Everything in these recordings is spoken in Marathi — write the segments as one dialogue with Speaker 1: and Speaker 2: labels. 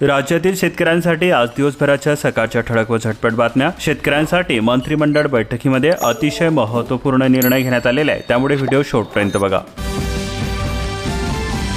Speaker 1: राज्यातील शेतकऱ्यांसाठी आज दिवसभराच्या सकाळच्या ठळक व झटपट बातम्या. शेतकऱ्यांसाठी मंत्रिमंडळ बैठकीमध्ये अतिशय महत्त्वपूर्ण निर्णय घेण्यात आलेला आहे. त्यामुळे व्हिडिओ शॉर्टपर्यंत बघा.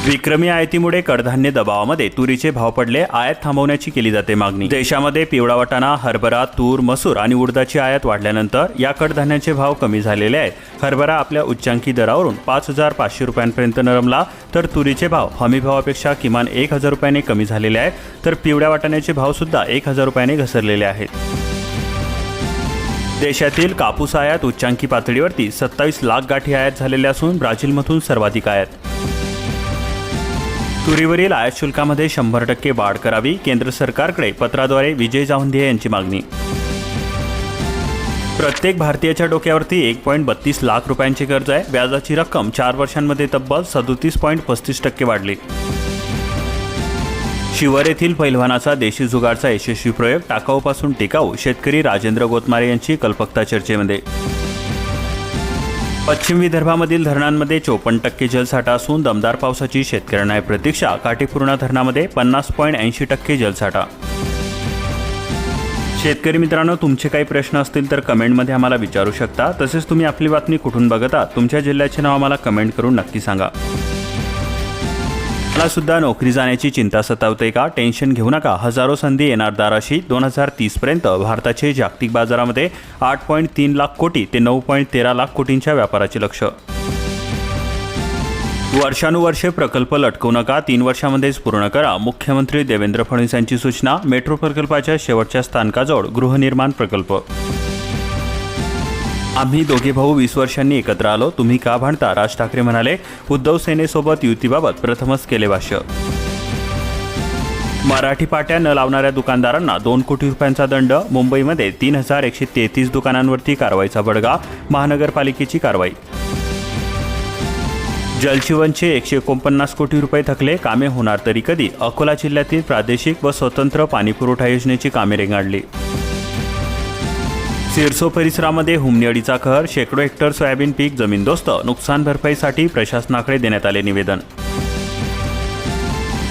Speaker 1: विक्रमी आयातीमुळे कडधान्य दबावामध्ये तुरीचे भाव पडले आयात थांबवण्याची केली जाते मागणी. देशामध्ये पिवळा वाटाणा हरभरा तूर मसूर आणि उडदाची आयात वाढल्यानंतर या कडधान्याचे भाव कमी झालेले आहेत. हरभरा आपल्या उच्चांकी दरावरून पाच हजार पाचशे रुपयांपर्यंत नरमला तर तुरीचे भाव हमी भावापेक्षा किमान एक हजार रुपयाने कमी झालेले आहेत तर पिवळ्या वाटाण्याचे भाव सुद्धा एक हजार रुपयाने घसरलेले आहेत. देशातील कापूस आयात उच्चांकी पातळीवरती सत्तावीस लाख गाठी आयात झालेल्या असून ब्राझीलमधून सर्वाधिक आयात. तुरीवरील आयात शुल्कामध्ये शंभर टक्के वाढ करावी केंद्र सरकारकडे पत्राद्वारे विजय जावंदे यांची मागणी. प्रत्येक भारतीयाच्या डोक्यावरती एक पॉईंट बत्तीस लाख रुपयांची कर्ज आहे. व्याजाची रक्कम चार वर्षांमध्ये तब्बल सदोतीस पॉईंट पस्तीस टक्के वाढली. शिवर येथील पैलवानाचा देशी जुगारचा यशस्वी प्रयोग टाकाऊपासून टिकाऊ शेतकरी राजेंद्र गोतमारे यांची कल्पकता चर्चेमध्ये. पश्चिम विदर्भामधील धरणांमध्ये चोपन्न टक्के जलसाठा असून दमदार पावसाची शेतकऱ्यांना आहे प्रतीक्षा. काठीपूर्णा धरणामध्ये पन्नास पॉईंट ऐंशी टक्के जलसाठा. शेतकरी मित्रांनो तुमचे काही प्रश्न असतील तर कमेंटमध्ये आम्हाला विचारू शकता. तसेच तुम्ही आपली बातमी कुठून बघता तुमच्या जिल्ह्याचे नाव आम्हाला कमेंट करून नक्की सांगा. आपला सुद्धा नोकरी जाण्याची चिंता सतावते का? टेन्शन घेऊ नका. हजारो संधी येणार दाराशी. दोन हजार तीसपर्यंत भारताचे जागतिक बाजारामध्ये आठ पॉईंट तीन लाख कोटी ते नऊ पॉईंट तेरा लाख कोटींच्या व्यापाराचे लक्ष. वर्षानुवर्षे प्रकल्प लटकवू नका. तीन वर्षामध्येच पूर्ण करा. मुख्यमंत्री देवेंद्र फडणवीस यांची सूचना मेट्रो प्रकल्पाच्या शेवटच्या स्थानकाजवळ गृहनिर्माण प्रकल्प. आम्ही दोघे भाऊ वीस वर्षांनी एकत्र आलो. तुम्ही का भांडता? राज ठाकरे म्हणाले उद्धव सेनेसोबत युतीबाबत प्रथमच केले भाष्य. मराठी पाट्या न लावणाऱ्या दुकानदारांना दोन कोटी रुपयांचा दंड मुंबईमध्ये तीन हजार एकशे तेहतीस दुकानांवरती कारवाईचा बडगा महानगरपालिकेची कारवाई. जलजीवनचे एकशे एकोणपन्नास कोटी रुपये थकले कामे होणार तरी कधी? अकोला जिल्ह्यातील प्रादेशिक व स्वतंत्र पाणीपुरवठा योजनेची कामे रेंगाडली सिरसो परिसरामध्ये हुमणी कहर शेकडो हेक्टर सोयाबीन पीक जमीनदोस्त नुकसान भरपाईसाठी प्रशासनाकडे देण्यात आले निवेदन.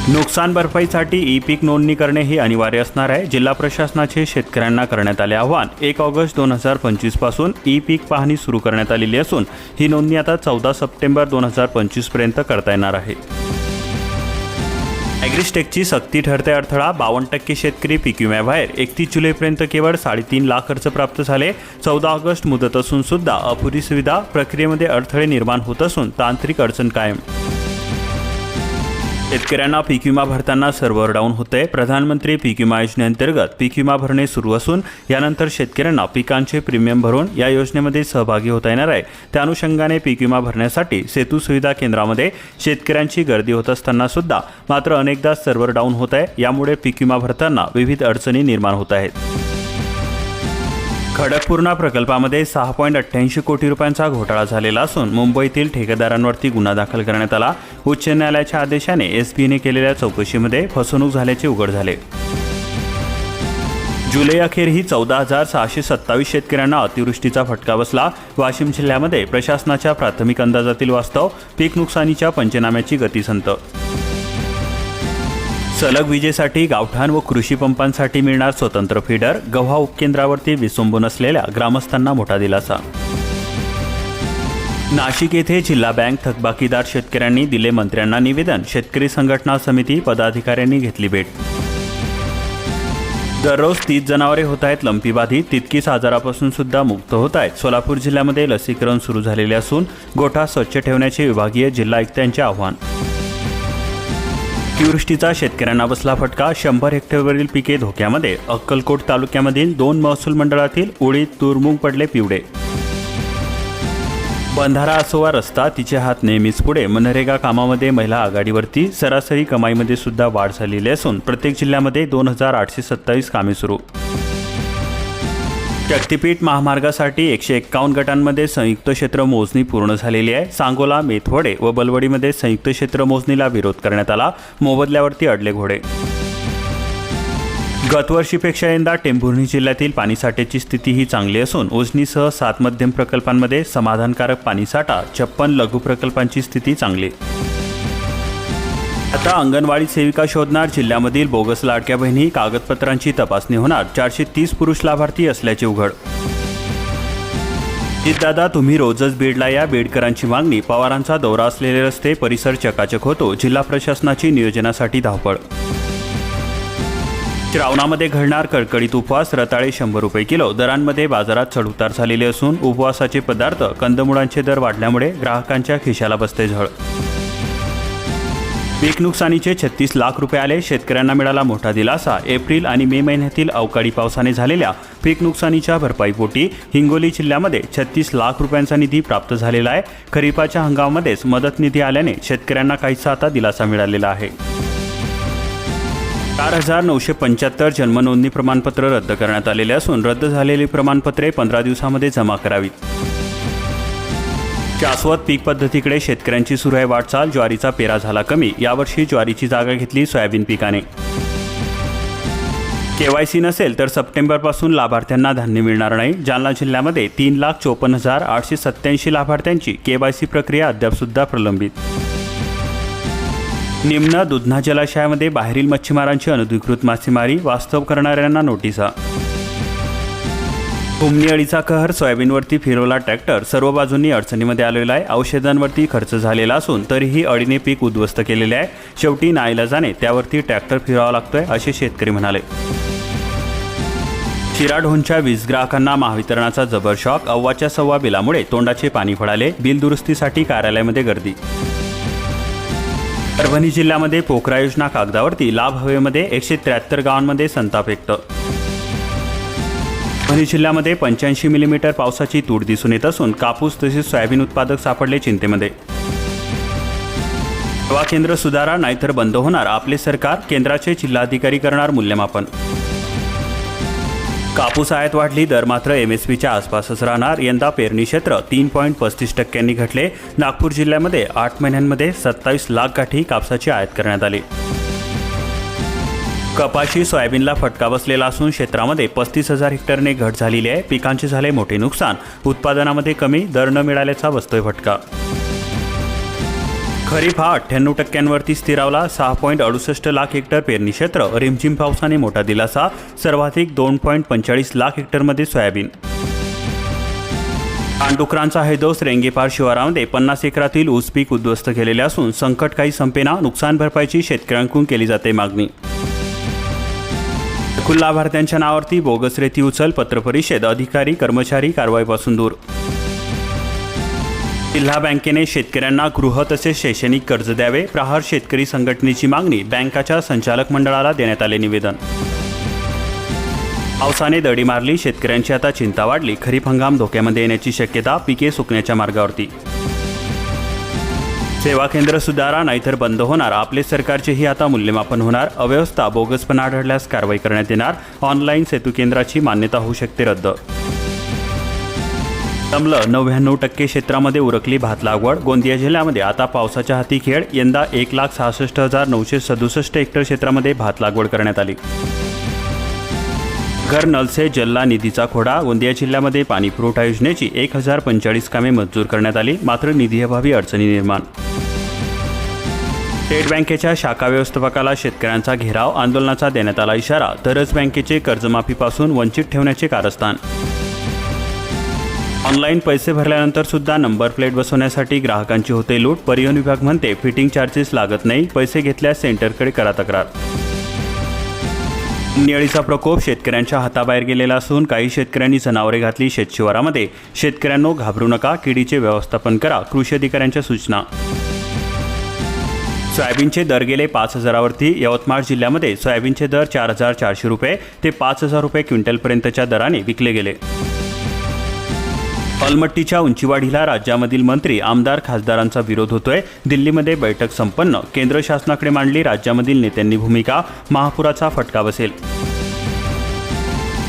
Speaker 1: नुकसान भरपाईसाठी ई पीक नोंदणी करणे हे अनिवार्य असणार आहे जिल्हा प्रशासनाचे शेतकऱ्यांना करण्यात आले आव्हान. एक ऑगस्ट दोन हजार पंचवीसपासून ई पीक पाहणी सुरू करण्यात आलेली असून ही नोंदणी आता चौदा सप्टेंबर दोन हजार पंचवीसपर्यंत करता येणार आहे. ॲग्रिस्टेकची सक्ती ठरते अडथळा बावन्न टक्के शेतकरी पीक विम्याबाहेर एकतीस जुलैपर्यंत केवळ साडेतीन लाख खर्च प्राप्त झाले. चौदा ऑगस्ट मुदत असून सुद्धा अपुरी सुविधा प्रक्रियेमध्ये अडथळे निर्माण होत असून तांत्रिक अडचण कायम. शेतकऱ्यांना पीक विमा भरताना सर्व्हर डाऊन होते प्रधानमंत्री पीक विमा योजनेअंतर्गत पीक विमा भरणे सुरू असून यानंतर शेतकऱ्यांना पिकांचे प्रीमियम भरून या योजनेमध्ये सहभागी होता येणार आहे. त्या अनुषंगाने पीक विमा भरण्यासाठी सेतू सुविधा केंद्रामध्ये शेतकऱ्यांची गर्दी होत असताना सुद्धा मात्र अनेकदा सर्व्हर डाऊन होत आहे. यामुळे पीक विमा भरताना विविध अडचणी निर्माण होत आहेत. खडकपूर्णा प्रकल्पामध्ये सहा पॉईंट अठ्ठ्याऐंशी कोटी रुपयांचा घोटाळा झालेला असून मुंबईतील ठेकेदारांवरती गुन्हा दाखल करण्यात आला. उच्च न्यायालयाच्या आदेशाने एस बीने केलेल्या चौकशीमध्ये फसवणूक झाल्याचे उघड झाले. जुलै अखेरही चौदा हजार सहाशे सत्तावीस शेतकऱ्यांना अतिवृष्टीचा फटका बसला. वाशिम जिल्ह्यामध्ये प्रशासनाच्या प्राथमिक अंदाजातील वास्तव पीक नुकसानीच्या पंचनाम्याची गती संत सलग विजेसाठी गावठाण व कृषी पंपांसाठी मिळणार स्वतंत्र फीडर गव्हा उपकेंद्रावरती विसंबून असलेल्या ग्रामस्थांना मोठा दिलासा. नाशिक येथे जिल्हा बँक थकबाकीदार शेतकऱ्यांनी दिले मंत्र्यांना निवेदन शेतकरी संघटना समिती पदाधिकाऱ्यांनी घेतली भेट. दररोज तीस जनावरे होत आहेत लंपीबाधित तितकीच आजारापासून सुद्धा मुक्त होत आहेत सोलापूर जिल्ह्यामध्ये लसीकरण सुरू झालेले असून गोठा स्वच्छ ठेवण्याचे विभागीय जिल्हा आयुक्तांचे आव्हान. अतिवृष्टीचा शेतकऱ्यांना बसला फटका. शंभर हेक्टरवरील पिके धोक्यामध्ये. अक्कलकोट तालुक्यामधील दोन महसूल मंडळातील उडीद तुरमुंग पडले पिवडे बंधारा असोवा रस्ता तिचे हात नेहमीच पुढे. मनरेगा कामामध्ये महिला आघाडीवरती. सरासरी कमाईमध्ये सुद्धा वाढ झालेली असून प्रत्येक जिल्ह्यामध्ये दोन हजार आठशे सत्तावीस कामे सुरू. शक्तीपीठ महामार्गासाठी एकशे एक्कावन्न गटांमध्ये संयुक्त क्षेत्र मोजणी पूर्ण झालेली आहे. सांगोला मेथवडे व बलवडीमध्ये संयुक्त क्षेत्र मोजणीला विरोध करण्यात आला. मोबदल्यावरती अडले घोडे. गतवर्षीपेक्षा यंदा टेंभुर्णी जिल्ह्यातील पाणीसाठ्याची स्थिती ही चांगली असून उजनीसह सात मध्यम प्रकल्पांमध्ये समाधानकारक पाणीसाठा छप्पन लघु प्रकल्पांची स्थिती चांगली. आता अंगणवाडी सेविका शोधणार. जिल्ह्यामधील बोगस लाडक्या बहिणी कागदपत्रांची तपासणी होणार. चारशे तीस पुरुष लाभार्थी असल्याचे उघड. दादा तुम्ही रोजच बीडला या. बीडकरांची मागणी. पवारांचा दौरा असलेले रस्ते परिसर चकाचक होतो. जिल्हा प्रशासनाची नियोजनासाठी धावपळ. श्रावणामध्ये घडणार कडकडीत उपवास. रताळे शंभर रुपये किलो. दरांमध्ये बाजारात चढउतार झालेले असून उपवासाचे पदार्थ कंदमुळांचे दर वाढल्यामुळे ग्राहकांच्या खिशाला बसते झळ. पीक नुकसानीचे छत्तीस लाख रुपये आले. शेतकऱ्यांना मिळाला मोठा दिलासा. एप्रिल आणि मे महिन्यातील अवकाळी पावसाने झालेल्या पीक नुकसानीच्या भरपाईपोटी हिंगोली जिल्ह्यामध्ये छत्तीस लाख रुपयांचा निधी प्राप्त झालेला आहे. खरीपाच्या हंगामामध्येच मदत निधी आल्याने शेतकऱ्यांना काहीसा आता दिलासा मिळालेला आहे. चार हजार नऊशे पंच्याहत्तर जन्मनोंदणी प्रमाणपत्र रद्द करण्यात आलेले असून रद्द झालेली प्रमाणपत्रे पंधरा दिवसामध्ये जमा करावीत. शाश्वत पीक पद्धतीकडे शेतकऱ्यांची सुरू आहे वाटचाल. ज्वारीचा पेरा झाला कमी. यावर्षी ज्वारीची जागा घेतली सोयाबीन पिकाने. केवायसी नसेल तर सप्टेंबरपासून लाभार्थ्यांना धान्य मिळणार नाही. जालना जिल्ह्यामध्ये तीन लाख चोपन्न हजार आठशे सत्याऐंशी लाभार्थ्यांची केवायसी प्रक्रिया अद्यापसुद्धा प्रलंबित. निम्न दुधना जलाशयामध्ये बाहेरील मच्छीमारांची अनधिकृत मासेमारी. वास्तव करणाऱ्यांना नोटिसा. हुमणी अळीचा कहर सोयाबीनवरती फिरवला ट्रॅक्टर. सर्व बाजूंनी अडचणीमध्ये आलेला आहे. औषधांवरती खर्च झालेला असून तरीही अळीने पीक उद्ध्वस्त केलेले आहे. शेवटी नाईला जाणे त्यावरती ट्रॅक्टर फिरावा लागतोय असे शेतकरी म्हणाले. शिराढोणच्या वीज ग्राहकांना महावितरणाचा जबर शॉक. अव्वाच्या सव्वा बिलामुळे तोंडाचे पाणी फळाले बिल दुरुस्तीसाठी कार्यालयामध्ये गर्दी. परभणी जिल्ह्यामध्ये पोखरा योजना कागदावरती. लाभ हवेमध्ये एकशे त्र्याहत्तर गावांमध्ये संताप व्यक्त. परभणी जिल्ह्यामध्ये पंच्याऐंशी मिलीमीटर पावसाची तूट दिसून येत असून कापूस तसेच सोयाबीन उत्पादक सापडले चिंतेमध्ये. सेवा केंद्र सुधारा नाहीतर बंद होणार आपले सरकार केंद्राचे जिल्हाधिकारी करणार मूल्यमापन. कापूस आयात वाढली दर मात्र एम एस पीच्या आसपासच राहणार. यंदा पेरणी क्षेत्र तीन पॉईंट पस्तीस टक्क्यांनी घटले. नागपूर जिल्ह्यामध्ये आठ महिन्यांमध्ये सत्तावीस लाख गाठी कापसाची आयात करण्यात आली. कपाशी सोयाबीनला फटका बसलेला असून क्षेत्रामध्ये पस्तीस हजार हेक्टरने घट झालेली आहे. पिकांचे झाले मोठे नुकसान. उत्पादनामध्ये कमी दर न मिळाल्याचा बसतोय फटका. खरीप हा अठ्ठ्याण्णव टक्क्यांवरती स्थिरावला. सहा पॉईंट अडुसष्ट लाख हेक्टर पेरणी क्षेत्र. रिमझिम पावसाने मोठा दिलासा. सर्वाधिक दोन पॉईंट पंचेचाळीस लाख हेक्टरमध्ये सोयाबीन. कानडुकरांचा हे दोष रेंगेपार शिवारामध्ये पन्नास एकरातील ऊस पीक उद्ध्वस्त केलेले असून संकट काही संपेना नुकसान भरपाईची शेतकऱ्यांकडून केली जाते मागणी. एकूण लाभार्थ्यांच्या नावावरती बोगस रेती उचल पत्रपरिषद अधिकारी कर्मचारी कारवाईपासून दूर. जिल्हा बँकेने शेतकऱ्यांना गृह तसेच शैक्षणिक कर्ज द्यावे प्रहार शेतकरी संघटनेची मागणी बँकाच्या संचालक मंडळाला देण्यात आले निवेदन. पावसाने दडी मारली शेतकऱ्यांची आता चिंता वाढली खरीप हंगाम धोक्यामध्ये येण्याची शक्यता पिके सुकण्याच्या मार्गावरती. सेवा केंद्र सुधारा नाहीतर बंद होणार. आपले सरकारचेही आता मूल्यमापन होणार. अव्यवस्था बोगसपणा आढळल्यास कारवाई करण्यात येणार. ऑनलाईन सेतू केंद्राची मान्यता होऊ शकते रद्द. जमलं नव्याण्णव टक्के क्षेत्रामध्ये उरकली भात लागवड. गोंदिया जिल्ह्यामध्ये आता पावसाच्या हाती खेळ. यंदा एक लाख सहासष्ट हजार नऊशे सदुसष्ट हेक्टर क्षेत्रामध्ये भात लागवड करण्यात आली. घर नलसे जल्ला निधीचा खोडा. गोंदिया जिल्ह्यामध्ये पाणी पुरवठा योजनेची एक हजार पंचेचाळीस कामे मंजूर करण्यात आली. मात्र निधीअभावी अडचणी निर्माण स्टेट बँकेच्या शाखा व्यवस्थापकाला शेतकऱ्यांचा घेराव आंदोलनाचा देण्यात आला इशारा तरच बँकेचे कर्जमाफीपासून वंचित ठेवण्याचे कारस्थान. ऑनलाईन पैसे भरल्यानंतर सुद्धा नंबर प्लेट बसवण्यासाठी ग्राहकांची होते लूट. परिवहन विभाग म्हणते फिटिंग चार्जेस लागत नाही पैसे घेतल्यास सेंटरकडे करा तक्रार. निळीचा प्रकोप शेतकऱ्यांच्या हाताबाहेर गेलेला असून काही शेतकऱ्यांनी जनावरे घातली शेतशिवारामध्ये. शेतकऱ्यांनो घाबरू नका किडीचे व्यवस्थापन करा कृषी अधिकाऱ्यांच्या सूचना. सोयाबीनचे दर गेले पाच हजारावरती. यवतमाळ जिल्ह्यामध्ये सोयाबीनचे दर चार हजार चारशे रुपये ते पाच हजार रुपये क्विंटलपर्यंतच्या दराने विकले गेले. अलमट्टीच्या उंचीवाढीला राज्यामधील मंत्री आमदार खासदारांचा विरोध होतोय. दिल्लीमध्ये बैठक संपन्न. केंद्र शासनाकडे मांडली राज्यामधील नेत्यांनी भूमिका. महापुराचा फटका बसेल.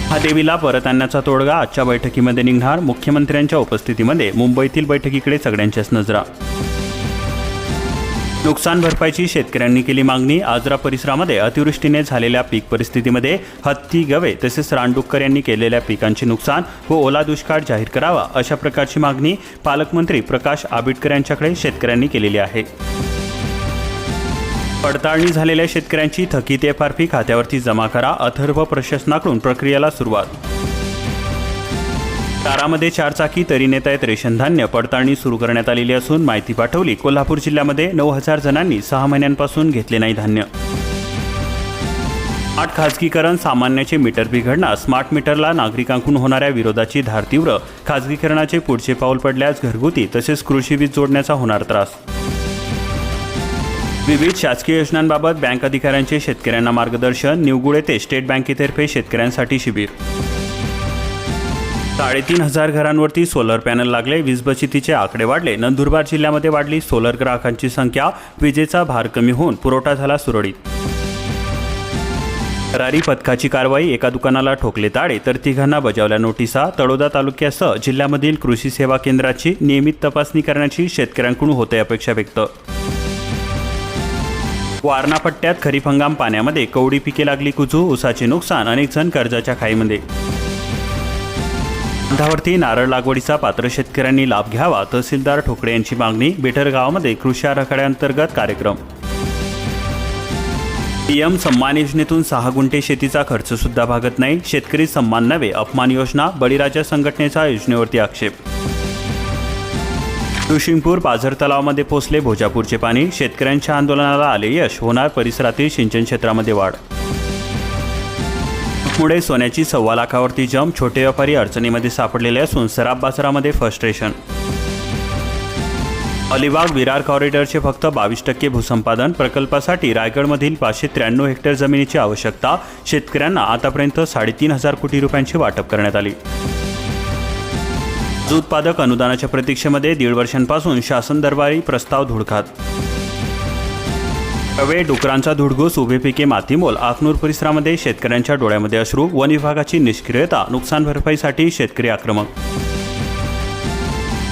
Speaker 1: हा देवीला परत आणण्याचा तोडगा आजच्या बैठकीमध्ये निघणार. मुख्यमंत्र्यांच्या उपस्थितीमध्ये मुंबईतील बैठकीकडे सगळ्यांच्याच नजरा. नुकसान भरपाईची शेतकऱ्यांनी केली मागणी. आजरा परिसरामध्ये अतिवृष्टीने झालेल्या पीक परिस्थितीमध्ये हत्ती गवे तसेच रानडुक्कर यांनी केलेल्या पिकांचे नुकसान व ओला दुष्काळ जाहीर करावा अशा प्रकारची मागणी पालकमंत्री प्रकाश आबिटकर यांच्याकडे शेतकऱ्यांनी केलेली आहे. पडताळणी झालेल्या शेतकऱ्यांची थकीत एफआरपी पी खात्यावरती जमा करा अथर्व प्रशासनाकडून प्रक्रियेला सुरुवात तारामध्ये चारचाकी तरी नेत आहेत रेशन धान्य. पडताळणी सुरू करण्यात आलेली असून माहिती पाठवली कोल्हापूर जिल्ह्यामध्ये नऊ हजार जणांनी सहा महिन्यांपासून घेतले नाही धान्य. स्मार्ट खाजगीकरण सामान्याचे मीटर बिघडणार. स्मार्ट मीटरला नागरिकांकडून होणाऱ्या विरोधाची धार तीव्र. खाजगीकरणाचे पुढचे पाऊल पडल्यास घरगुती तसेच कृषी वीज जोडण्याचा होणार त्रास. विविध शासकीय योजनांबाबत बँक अधिकाऱ्यांचे शेतकऱ्यांना मार्गदर्शन. निवगुळे येथे स्टेट बँकेतर्फे शेतकऱ्यांसाठी शिबिर. साडेतीन हजार घरांवरती सोलर पॅनल लागले. वीज बचतीचे आकडे वाढले. नंदुरबार जिल्ह्यामध्ये वाढली सोलर ग्राहकांची संख्या. विजेचा भार कमी होऊन पुरवठा झाला सुरळीत. रारी पथकाची कारवाई एका दुकानाला ठोकले ताडे तर तिघांना बजावल्या नोटिसा. तळोदा तालुक्यासह जिल्ह्यामधील कृषी सेवा केंद्राची नियमित तपासणी करण्याची शेतकऱ्यांकडून होते अपेक्षा व्यक्त. वारणा पट्ट्यात खरीप हंगाम पाण्यामध्ये कवडी पिके लागली कुजू उसाचे नुकसान अनेक जण कर्जाच्या खाईमध्ये. बांधावरती नारळ लागवडीचा पात्र शेतकऱ्यांनी लाभ घ्यावा तहसीलदार ठोकळे यांची मागणी बेटरगावामध्ये कृषी आराखड्याअंतर्गत कार्यक्रम. पीएम सन्मान योजनेतून सहा गुंठे शेतीचा खर्च सुद्धा भागत नाही. शेतकरी सन्मान नव्हे अपमान योजना बळीराजा संघटनेचा योजनेवरती आक्षेप. तुशिंगपूर पाझर तलावामध्ये पोचले भोजापूरचे पाणी. शेतकऱ्यांच्या आंदोलनाला आले यश. होणार परिसरातील सिंचन क्षेत्रामध्ये वाढ. पुढे सोन्याची सव्वा लाखावरती जम छोटे व्यापारी अडचणीमध्ये सापडलेले असून सराब बाजारामध्ये फ्रस्ट्रेशन अलिबाग विरार कॉरिडॉरचे फक्त बावीस टक्के भूसंपादन प्रकल्पासाठी रायगडमधील पाचशे त्र्याण्णव हेक्टर जमिनीची आवश्यकता. शेतकऱ्यांना आतापर्यंत साडेतीन हजार कोटी रुपयांची वाटप करण्यात आली. दूध उत्पादक अनुदानाच्या प्रतीक्षेमध्ये दीड वर्षांपासून शासन दरबारी प्रस्ताव धुडकात कवे डुकरांचा धुडगूस उभी पिके मातीमोल आखनूर परिसरामध्ये शेतकऱ्यांच्या डोळ्यामध्ये अश्रू वन विभागाची निष्क्रियता नुकसान भरपाईसाठी शेतकरी आक्रमक